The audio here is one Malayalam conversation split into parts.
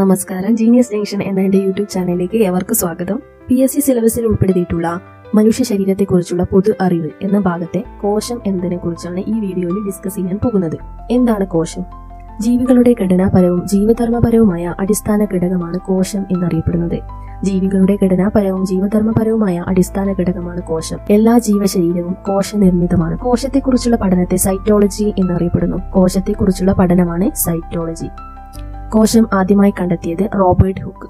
നമസ്കാരം. ജീനിയസ് ജംഗ്ഷൻ എന്ന എന്റെ യൂട്യൂബ് ചാനലിലേക്ക് എവർക്ക് സ്വാഗതം. പി എസ് സി സിലബസിൽ ഉൾപ്പെടുത്തിയിട്ടുള്ള മനുഷ്യ ശരീരത്തെക്കുറിച്ചുള്ള പൊതു അറിവ് എന്ന ഭാഗത്തെ കോശം എന്നതിനെ കുറിച്ചാണ് ഈ വീഡിയോയിൽ ഡിസ്കസ് ചെയ്യാൻ പോകുന്നത്. എന്താണ് കോശം? ജീവികളുടെ ഘടനാപരവും ജീവധർമ്മപരവുമായ അടിസ്ഥാന ഘടകമാണ് കോശം എന്നറിയപ്പെടുന്നത്. ജീവികളുടെ ഘടനാപരവും ജീവധർമ്മപരവുമായ അടിസ്ഥാന ഘടകമാണ് കോശം. എല്ലാ ജീവശരീരവും കോശനിർമ്മിതമാണ്. കോശത്തെക്കുറിച്ചുള്ള പഠനത്തെ സൈറ്റോളജി എന്നറിയപ്പെടുന്നു. കോശത്തെക്കുറിച്ചുള്ള പഠനമാണ് സൈറ്റോളജി. കോശം ആദ്യമായി കണ്ടെത്തിയത് റോബർട്ട് ഹുക്ക്.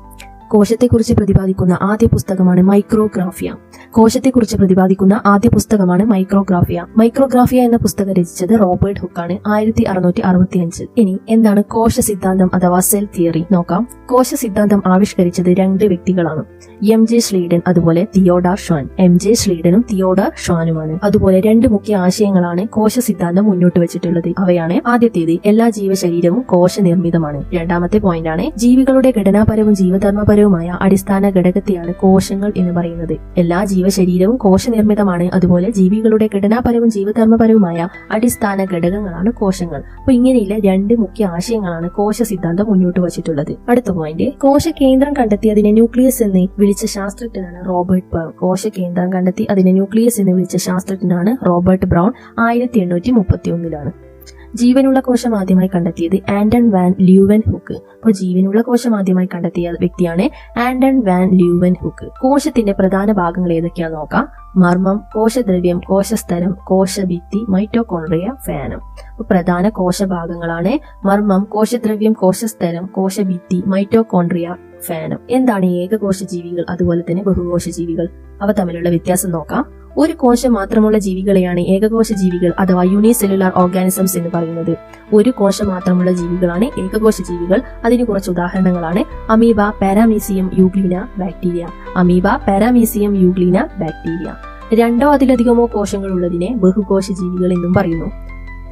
കോശത്തെക്കുറിച്ച് പ്രതിപാദിക്കുന്ന ആദ്യ പുസ്തകമാണ് മൈക്രോഗ്രാഫിയ. കോശത്തെക്കുറിച്ച് പ്രതിപാദിക്കുന്ന ആദ്യ പുസ്തകമാണ് മൈക്രോഗ്രാഫിയ. മൈക്രോഗ്രാഫിയ എന്ന പുസ്തകം രചിച്ചത് റോബർട്ട് ഹുക്കാണ് ആയിരത്തി അറുന്നൂറ്റി അറുപത്തി അഞ്ചിൽ ഇനി എന്താണ് കോശ സിദ്ധാന്തം അഥവാ സെൽ തിയറി? നോക്കാം. കോശ സിദ്ധാന്തം ആവിഷ്കരിച്ചത് രണ്ട് വ്യക്തികളാണ്. എം ജെ ശ്ലീഡൻ അതുപോലെ തിയോഡാർ ഷ്വാൻ. എം ജെ ശ്ലീഡനും തിയോഡാർ ഷ്വാനുമാണ്. അതുപോലെ രണ്ട് മുഖ്യ ആശയങ്ങളാണ് കോശ സിദ്ധാന്തം മുന്നോട്ട് വെച്ചിട്ടുള്ളത്. അവയാണ് ആദ്യത്തേത് എല്ലാ ജീവശരീരവും കോശ നിർമ്മിതമാണ് രണ്ടാമത്തെ പോയിന്റ് ആണ് ജീവികളുടെ ഘടനാപരവും ജീവധർമ്മപരവുമായ അടിസ്ഥാന ഘടകത്തെയാണ് കോശങ്ങൾ എന്ന് പറയുന്നത്. എല്ലാ ജീവശരീരവും കോശനിർമ്മിതമാണ്. അതുപോലെ ജീവികളുടെ ഘടനാപരവും ജീവധർമ്മപരവുമായ അടിസ്ഥാന ഘടകങ്ങളാണ് കോശങ്ങൾ. അപ്പൊ ഇങ്ങനെയുള്ള രണ്ട് മുഖ്യ ആശയങ്ങളാണ് കോശ സിദ്ധാന്തം മുന്നോട്ട് വച്ചിട്ടുള്ളത്. അടുത്ത പോയിന്റ് കോശ കേന്ദ്രം കണ്ടെത്തി അതിനെ ന്യൂക്ലിയസ് എന്ന് വിളിച്ച ശാസ്ത്രജ്ഞനാണ് റോബർട്ട് ബ്രൗൺ. കോശ കേന്ദ്രം കണ്ടെത്തി അതിനെ ന്യൂക്ലിയസ് എന്ന് വിളിച്ച ശാസ്ത്രജ്ഞനാണ് റോബർട്ട് ബ്രൗൺ ആയിരത്തി എണ്ണൂറ്റി മുപ്പത്തി ഒന്നിലാണ് ജീവനുള്ള കോശം ആദ്യമായി കണ്ടെത്തിയത് ആൻഡൺ വാൻ ല്യൂവൻ ഹുക്ക്. അപ്പോൾ ജീവനുള്ള കോശം ആദ്യമായി കണ്ടെത്തിയ വ്യക്തിയാണ് ആൻഡൺ വാൻ ല്യൂവൻ ഹുക്ക്. കോശത്തിന്റെ പ്രധാന ഭാഗങ്ങൾ ഏതൊക്കെയാണെന്ന് നോക്കാം. മർമ്മം കോശദ്രവ്യം കോശസ്തരം കോശഭിത്തി മൈറ്റോകോൺട്രിയ ഫാനം. പ്രധാന കോശഭാഗങ്ങളാണ് മർമ്മം കോശദ്രവ്യം കോശസ്തരം കോശഭിത്തി മൈറ്റോകോൺട്രിയ ഫാനം. എന്താണ് ഏകകോശ ജീവികൾ അതുപോലെ തന്നെ ബഹുകോശ ജീവികൾ അവ തമ്മിലുള്ള വ്യത്യാസം നോക്കാം. ഒരു കോശം മാത്രമുള്ള ജീവികളെയാണ് ഏകകോശ ജീവികൾ അഥവാ യൂണിസെല്ലുലാർ ഓർഗാനിസംസ് എന്ന് പറയുന്നത്. ഒരു കോശം മാത്രമുള്ള ജീവികളാണ് ഏകകോശ ജീവികൾ. അതിന് കുറച്ച് ഉദാഹരണങ്ങളാണ്. Amoeba paramecium euglena bacteria. Amoeba paramecium euglena bacteria. രണ്ടോ അതിലധികമോ കോശങ്ങൾ ഉള്ളതിനെ ബഹുകോശ ജീവികൾ എന്നും പറയുന്നു.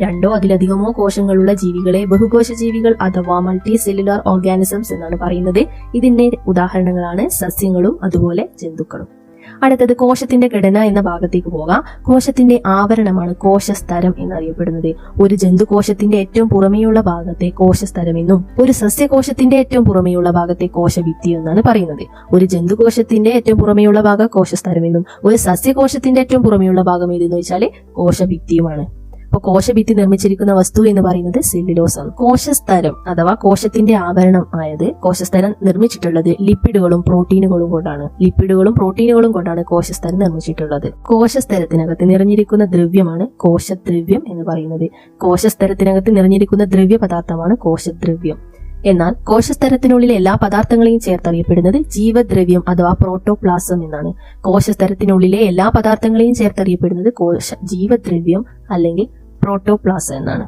രണ്ടോ അതിലധികമോ കോശങ്ങളുള്ള ജീവികളെ ബഹുകോശ ജീവികൾ അഥവാ മൾട്ടി സെല്ലുലാർ ഓർഗാനിസംസ് എന്നാണ് പറയുന്നത്. ഇതിന്റെ ഉദാഹരണങ്ങളാണ് സസ്യങ്ങളും അതുപോലെ ജന്തുക്കളും. അടുത്തത് കോശത്തിന്റെ ഘടന എന്ന ഭാഗത്തേക്ക് പോകാം. കോശത്തിന്റെ ആവരണമാണ് കോശസ്തരം എന്നറിയപ്പെടുന്നത്. ഒരു ജന്തുകോശത്തിന്റെ ഏറ്റവും പുറമെയുള്ള ഭാഗത്തെ കോശസ്തരം എന്നും ഒരു സസ്യകോശത്തിന്റെ ഏറ്റവും പുറമെയുള്ള ഭാഗത്തെ കോശഭിത്തി എന്നാണ് പറയുന്നത്. ഒരു ജന്തുകോശത്തിന്റെ ഏറ്റവും പുറമെയുള്ള ഭാഗം കോശസ്തരം എന്നും ഒരു സസ്യകോശത്തിന്റെ ഏറ്റവും പുറമെയുള്ള ഭാഗം ഏതെന്ന് വെച്ചാൽ കോശഭിത്തിയുമാണ്. അപ്പോൾ കോശഭിത്തി നിർമ്മിച്ചിരിക്കുന്ന വസ്തു എന്ന് പറയുന്നത് സെല്ലുലോസ് ആണ് കോശസ്തരം അഥവാ കോശത്തിന്റെ ആവരണം ആയത് കോശസ്തരം നിർമ്മിച്ചിട്ടുള്ളത് ലിപ്പിഡുകളും പ്രോട്ടീനുകളും കൊണ്ടാണ്. ലിപ്പിഡുകളും പ്രോട്ടീനുകളും കൊണ്ടാണ് കോശസ്തരം നിർമ്മിച്ചിട്ടുള്ളത്. കോശസ്തരത്തിനകത്ത് നിറഞ്ഞിരിക്കുന്ന ദ്രവ്യമാണ് കോശദ്രവ്യം എന്ന് പറയുന്നത്. കോശസ്തരത്തിനകത്ത് നിറഞ്ഞിരിക്കുന്ന ദ്രവ്യ പദാർത്ഥമാണ് കോശദ്രവ്യം. എന്നാൽ കോശസ്തരത്തിനുള്ളിലെ എല്ലാ പദാർത്ഥങ്ങളെയും ചേർത്തറിയപ്പെടുന്നത് ജീവദ്രവ്യം അഥവാ പ്രോട്ടോപ്ലാസം എന്നാണ്. കോശസ്തരത്തിനുള്ളിലെ എല്ലാ പദാർത്ഥങ്ങളെയും ചേർത്തറിയപ്പെടുന്നത് കോശ ജീവദ്രവ്യം അല്ലെങ്കിൽ പ്രോട്ടോപ്ലാസം എന്നാണ്.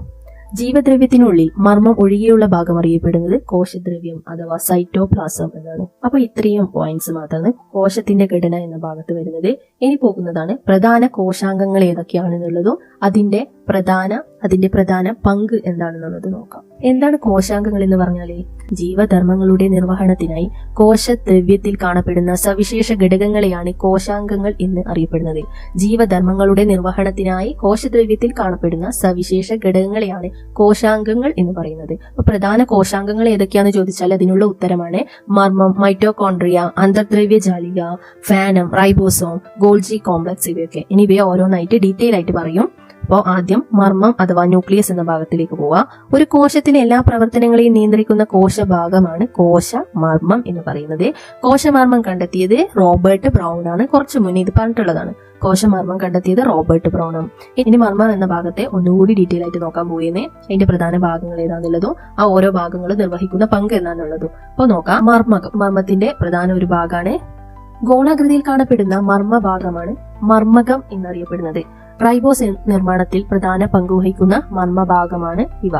ജീവദ്രവ്യത്തിനുള്ളിൽ മർമ്മം ഒഴികെയുള്ള ഭാഗം അറിയപ്പെടുന്നത് കോശദ്രവ്യം അഥവാ സൈറ്റോപ്ലാസം എന്നാണ്. അപ്പൊ ഇത്രയും പോയിന്റ്സ് മാത്രമാണ് കോശത്തിന്റെ ഘടന എന്ന ഭാഗത്ത് വരുന്നത്. ഇനി പോകുന്നതാണ് പ്രധാന കോശാംഗങ്ങൾ ഏതൊക്കെയാണെന്നുള്ളതും അതിന്റെ പ്രധാന അതിന്റെ പ്രധാന പങ്ക് എന്താണെന്നുള്ളത് നോക്കാം. എന്താണ് കോശാംഗങ്ങൾ എന്ന് പറഞ്ഞാൽ ജീവധർമ്മങ്ങളുടെ നിർവഹണത്തിനായി കോശദ്രവ്യത്തിൽ കാണപ്പെടുന്ന സവിശേഷ ഘടകങ്ങളെയാണ് കോശാംഗങ്ങൾ എന്ന് അറിയപ്പെടുന്നത്. ജീവധർമ്മങ്ങളുടെ നിർവഹണത്തിനായി കോശദ്രവ്യത്തിൽ കാണപ്പെടുന്ന സവിശേഷ ഘടകങ്ങളെയാണ് കോശാംഗങ്ങൾ എന്ന് പറയുന്നത്. പ്രധാന കോശാംഗങ്ങൾ ഏതൊക്കെയാണെന്ന് ചോദിച്ചാൽ അതിനുള്ള ഉത്തരമാണ് മർമ്മം മൈറ്റോകോൺട്രിയ അന്തർദ്രവ്യ ജാലിക ഫാനം റൈബോസോം ഗോൾജി കോംപ്ലക്സ് ഇവയൊക്കെ. ഇനി ഇവയെ ഓരോന്നായിട്ട് ഡീറ്റെയിൽ ആയിട്ട് പറയും. അപ്പോൾ ആദ്യം മർമ്മം അഥവാ ന്യൂക്ലിയസ് എന്ന ഭാഗത്തിലേക്ക് പോവാം ഒരു കോശത്തിലെ എല്ലാ പ്രവർത്തനങ്ങളെയും നിയന്ത്രിക്കുന്ന കോശഭാഗമാണ് കോശ മർമ്മം എന്ന് പറയുന്നത്. കോശമർമ്മം കണ്ടെത്തിയത് റോബർട്ട് ബ്രൗൺ ആണ്. കുറച്ചു മുന്നേ ഇത് പറഞ്ഞിട്ടുള്ളതാണ്. കോശമർമ്മം കണ്ടെത്തിയത് റോബർട്ട് ബ്രൗൺ ആണ്. ഇനി മർമ്മം എന്ന ഭാഗത്തെ ഒന്നുകൂടി ഡീറ്റെയിൽ ആയിട്ട് നോക്കാൻ പോയിരുന്നേ അതിന്റെ പ്രധാന ഭാഗങ്ങൾ ഏതാണെന്നുള്ളതും ആ ഓരോ ഭാഗങ്ങളും നിർവഹിക്കുന്ന പങ്ക് എന്താണെന്നുള്ളതും അപ്പോൾ നോക്കാം. മർമ്മകം മർമ്മത്തിന്റെ പ്രധാന ഒരു ഭാഗമാണ് ഗോളാകൃതിയിൽ കാണപ്പെടുന്ന മർമ്മഭാഗമാണ് മർമ്മകം എന്നറിയപ്പെടുന്നത്. റൈബോസ് നിർമ്മാണത്തിൽ പ്രധാന പങ്ക് വഹിക്കുന്ന മർമ്മഭാഗമാണ് ഇവ.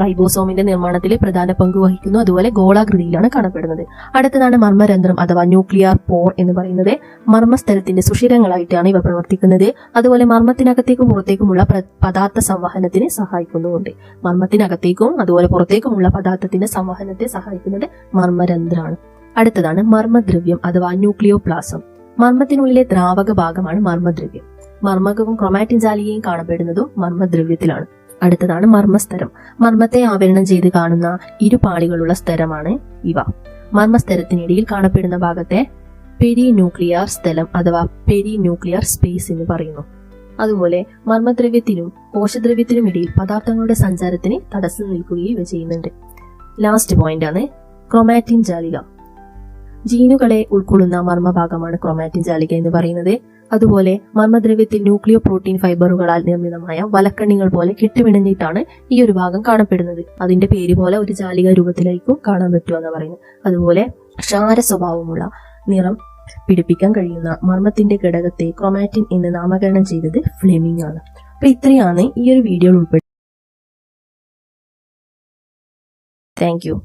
റൈബോസോമിന്റെ നിർമ്മാണത്തിൽ പ്രധാന പങ്ക് വഹിക്കുന്നു അതുപോലെ ഗോളാകൃതിയിലാണ് കാണപ്പെടുന്നത്. അടുത്തതാണ് മർമ്മരന്ധ്രം അഥവാ ന്യൂക്ലിയർ പോർ എന്ന് പറയുന്നത് മർമ്മസ്ഥലത്തിന്റെ സുഷിരങ്ങളായിട്ടാണ് ഇവ പ്രവർത്തിക്കുന്നത്. അതുപോലെ മർമ്മത്തിനകത്തേക്കും പുറത്തേക്കുമുള്ള പദാർത്ഥ സംവഹനത്തിന് സഹായിക്കുന്നുമുണ്ട് മർമ്മത്തിനകത്തേക്കും അതുപോലെ പുറത്തേക്കുമുള്ള പദാർത്ഥത്തിന്റെ സംവഹനത്തെ സഹായിക്കുന്നത് മർമ്മരന്ധ്രാണ്. അടുത്തതാണ് മർമ്മദ്രവ്യം അഥവാ ന്യൂക്ലിയോപ്ലാസം. മർമ്മത്തിനുള്ളിലെ ദ്രാവക ഭാഗമാണ് മർമ്മദ്രവ്യം. മർമ്മകവും ക്രൊമാറ്റിൻ ജാലികയും കാണപ്പെടുന്നതും മർമ്മദ്രവ്യത്തിലാണ്. അടുത്തതാണ് മർമ്മസ്തരം. മർമ്മത്തെ ആവരണം ചെയ്ത് കാണുന്ന ഇരുപാളികളുള്ള സ്തരമാണ് ഇവ. മർമ്മസ്തരത്തിനിടയിൽ കാണപ്പെടുന്ന ഭാഗത്തെ പെരി ന്യൂക്ലിയർ സ്ഥലം അഥവാ പെരി ന്യൂക്ലിയർ സ്പേസ് എന്ന് പറയുന്നു. അതുപോലെ മർമ്മദ്രവ്യത്തിനും കോശദ്രവ്യത്തിനും ഇടയിൽ പദാർത്ഥങ്ങളുടെ സഞ്ചാരത്തിന് തടസ്സം നിൽക്കുകയും ഇവ ചെയ്യുന്നുണ്ട്. ലാസ്റ്റ് പോയിന്റ് ആണ് ക്രൊമാറ്റിൻ ജാലിക. ജീനുകളെ ഉൾക്കൊള്ളുന്ന മർമ്മഭാഗമാണ് ക്രൊമാറ്റിൻ ജാലിക എന്ന് പറയുന്നത്. അതുപോലെ മർമ്മദ്രവ്യത്തിൽ ന്യൂക്ലിയോ പ്രോട്ടീൻ ഫൈബറുകളാൽ നിർമ്മിതമായ വലക്കണ്ണികൾ പോലെ കെട്ടുപിണഞ്ഞിട്ടാണ് ഈ ഒരു ഭാഗം കാണപ്പെടുന്നത്. അതിന്റെ പേര് പോലെ ഒരു ജാലിക രൂപത്തിലായിരിക്കും കാണാൻ പറ്റുമെന്ന് പറയുന്നത്. അതുപോലെ ക്ഷാര സ്വഭാവമുള്ള നിറം പിടിപ്പിക്കാൻ കഴിയുന്ന മർമ്മത്തിന്റെ ഘടകത്തെ ക്രോമാറ്റിൻ എന്ന് നാമകരണം ചെയ്തത് ഫ്ലെമിംഗ് ആണ്. അപ്പൊ ഇത്രയാണ് ഈ ഒരു വീഡിയോയിൽ ഉൾപ്പെടുന്നത് താങ്ക് യു